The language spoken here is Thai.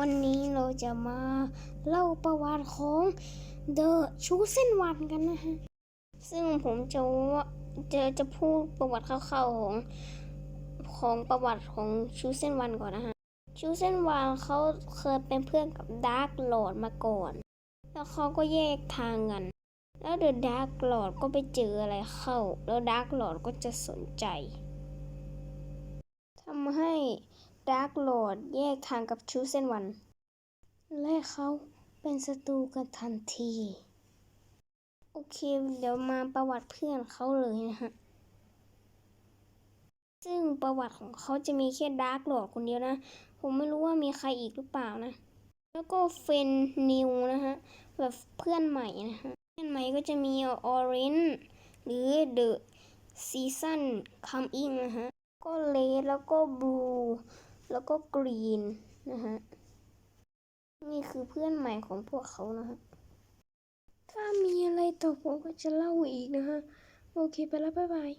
วันนี้เราจะมาเล่าประวัติของ The Chosen One กันนะฮะ ซึ่งผมจะว่าจะจะพูดประวัติคร่าวๆของของประวัติของ Chosen One ก่อนนะฮะ Chosen One เขาเคยเป็นเพื่อนกับ Dark Lord มาก่อน แล้วเขาก็แยกทางกัน แล้ว The Dark Lord ก็ไปเจออะไรเข้า แล้ว Dark Lord ก็จะสนใจทำให้ Dark Lord แยกทางกับ Chosen One และเขาเป็นศัตรูกันทันที โอเค เดี๋ยวมาประวัติเพื่อนเขาเลยนะฮะ ซึ่งประวัติของเขาจะมีแค่ดาร์ก o ล d คนเดียวนะ ผมไม่รู้ว่ามีใครอีกหรือเปล่านะ แล้วก็เฟนนิวนะฮะ แบบเพื่อนใหม่นะฮะ เพื่อนใหม่ก็จะมีออเรนหรือ The Season Coming นะฮะ ก็เลดแล้วก็บลู แล้วก็กรีนนะฮะ นี่คือเพื่อนใหม่ของพวกเขานะฮะ ถ้ามีอะไรต่อผมก็จะเล่าอีกนะฮะ โอเคไปแล้วบ๊ายบาย